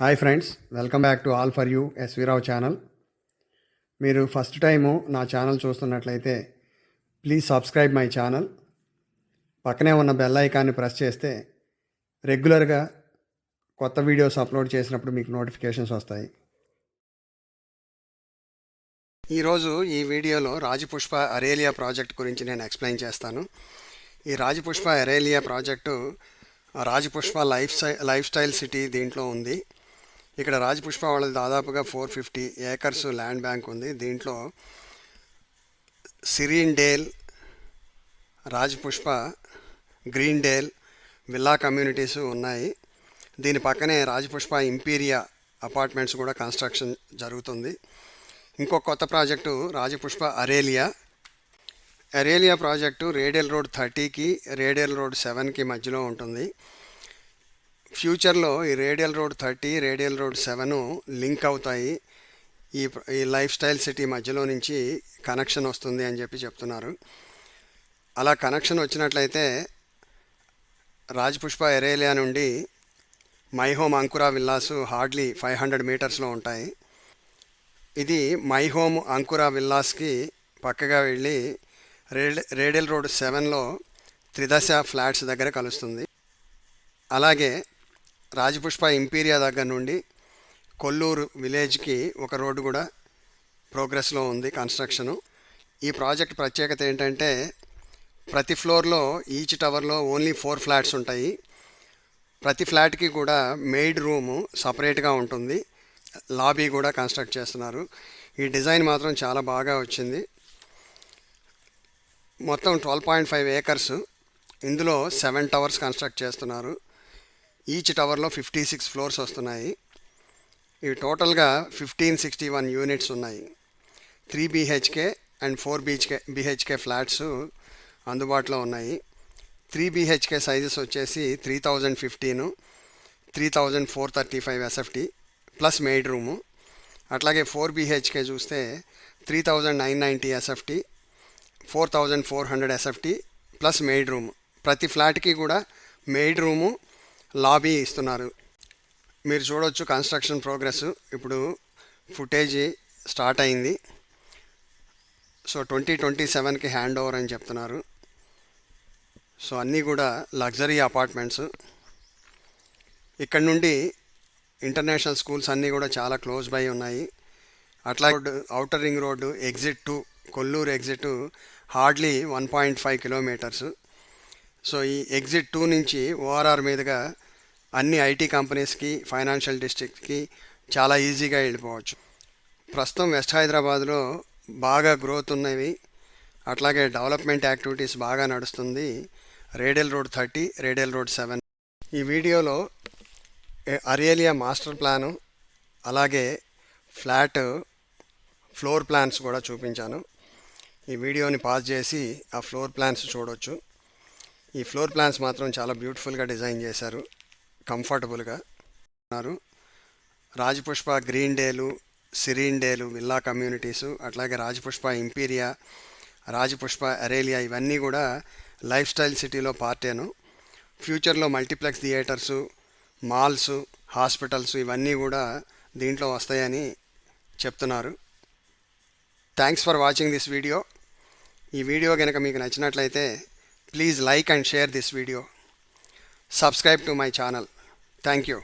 Hi friends welcome back to all for you SV Rao channel మీరు first time నా channel చూస్తున్నట్లయితే please subscribe my channel పక్కనే ఉన్న bell ఐకాన్ని press చేస్తే రెగ్యులర్గా కొత్త వీడియోస్ అప్లోడ్ చేసినప్పుడు మీకు నోటిఫికేషన్స్ వస్తాయి. ఈరోజు ఈ వీడియోలో రాజపుష్ప అరేలియా ప్రాజెక్ట్ గురించి నేను ఎక్స్ప్లెయిన్ చేస్తాను. ఈ Rajapushpa Aurelia project Rajapushpa life sty life style city దీంట్లో ఉంది. ఇక్కడ రాజపుష్ప వాళ్ళది దాదాపుగా four fifty acres land bank ఉంది. దీంట్లో Serene Dale Rajapushpa Green Dale villa communities ఉన్నాయి. దీని పక్కనే రాజపుష్ప ఇంపీరియా అపార్ట్మెంట్స్ కూడా కన్స్ట్రక్షన్ జరుగుతుంది. ఇంకో కొత్త project Rajapushpa Aurelia. Aurelia project radial road థర్టీకి రేడియల్ రోడ్ సెవెన్కి మధ్యలో ఉంటుంది. ఫ్యూచర్లో ఈ radial road thirty radial road seven link అవుతాయి. ఈ ఈ లైఫ్ స్టైల్ సిటీ మధ్యలో నుంచి కనెక్షన్ వస్తుంది అని చెప్పి చెప్తున్నారు. అలా కనెక్షన్ వచ్చినట్లయితే రాజపుష్ప ఎరేలియా నుండి my home Ankura villas hardly five hundred మీటర్స్లో ఉంటాయి. ఇది మై హోమ్ అంకురా విల్లాస్కి పక్కగా వెళ్ళి రేడి రేడియల్ రోడ్ సెవెన్లో త్రిదశ ఫ్లాట్స్ దగ్గర కలుస్తుంది. అలాగే రాజపుష్ప ఇంపీరియా దగ్గర నుండి కొల్లూరు విలేజ్కి ఒక రోడ్డు కూడా ప్రోగ్రెస్లో ఉంది కన్స్ట్రక్షను. ఈ ప్రాజెక్ట్ ప్రత్యేకత ఏంటంటే ప్రతి ఫ్లోర్లో ఈచ్ టవర్లో ఓన్లీ ఫోర్ ఫ్లాట్స్ ఉంటాయి. ప్రతి ఫ్లాట్కి కూడా మెయిడ్ రూము సపరేట్గా ఉంటుంది. లాబీ కూడా కన్స్ట్రక్ట్ చేస్తున్నారు. ఈ డిజైన్ మాత్రం చాలా బాగా వచ్చింది. మొత్తం ట్వెల్వ్ పాయింట్ ఫైవ్ ఏకర్స్. ఇందులో సెవెన్ టవర్స్ కన్స్ట్రక్ట్ చేస్తున్నారు. ఈచ్ టవర్లో ఫిఫ్టీ సిక్స్ ఫ్లోర్స్ వస్తున్నాయి. ఇవి టోటల్గా ఫిఫ్టీన్ సిక్స్టీ వన్ యూనిట్స్ ఉన్నాయి. Three BHK and four BHK BHK flats అందుబాటులో ఉన్నాయి. త్రీ బీహెచ్కే సైజెస్ వచ్చేసి three thousand ఫిఫ్టీను three thousand four thirty five SFT plus maid room. అట్లాగే ఫోర్ బీహెచ్కే చూస్తే three thousand nine ninety SFT four thousand four hundred SFT plus maid room. ప్రతి ఫ్లాట్కి కూడా maid room lobby ఇస్తున్నారు. మీరు చూడవచ్చు construction progress. ఇప్పుడు footage start అయింది. సో ట్వంటీ ట్వంటీ సెవెన్కి హ్యాండ్ ఓవర్ అని చెప్తున్నారు. సో అన్నీ కూడా లగ్జరీ అపార్ట్మెంట్స్. ఇక్కడ నుండి ఇంటర్నేషనల్ స్కూల్స్ అన్నీ కూడా చాలా క్లోజ్ బై ఉన్నాయి. అట్లా outer ring road exit to Kolluru exit hardly one point five kilometres. So ఈ ఎగ్జిట్ టూ నుంచి ఓఆర్ఆర్ మీదుగా అన్ని ఐటీ కంపెనీస్కి ఫైనాన్షియల్ డిస్ట్రిక్ట్కి చాలా ఈజీగా వెళ్ళిపోవచ్చు. ప్రస్తుతం వెస్ట్ హైదరాబాద్లో బాగా గ్రోత్ ఉన్నవి. అట్లాగే డెవలప్మెంట్ యాక్టివిటీస్ బాగా నడుస్తుంది. Radial road thirty radial road seven. ఈ వీడియోలో అరేలియా మాస్టర్ ప్లాను అలాగే ఫ్లాట్ ఫ్లోర్ ప్లాన్స్ కూడా చూపించాను. ఈ వీడియోని పాజ్ చేసి ఆ ఫ్లోర్ ప్లాన్స్ చూడొచ్చు. ఈ ఫ్లోర్ ప్లాన్స్ మాత్రం చాలా బ్యూటిఫుల్గా డిజైన్ చేశారు. కంఫర్టబుల్గా ఉన్నారు. Rajapushpa green dale serene dale villa communities అట్లాగే రాజపుష్ప ఇంపీరియా రాజపుష్ప అరేలియా ఇవన్నీ కూడా లైఫ్ స్టైల్ సిటీలో పార్టేను. ఫ్యూచర్లో మల్టీప్లెక్స్ థియేటర్సు మాల్స్ హాస్పిటల్స్ ఇవన్నీ కూడా దీంట్లో వస్తాయని చెప్తున్నారు. Thanks for watching this video. ఈ వీడియో కనుక మీకు నచ్చినట్లయితే please like and share this video. Subscribe to my channel. Thank you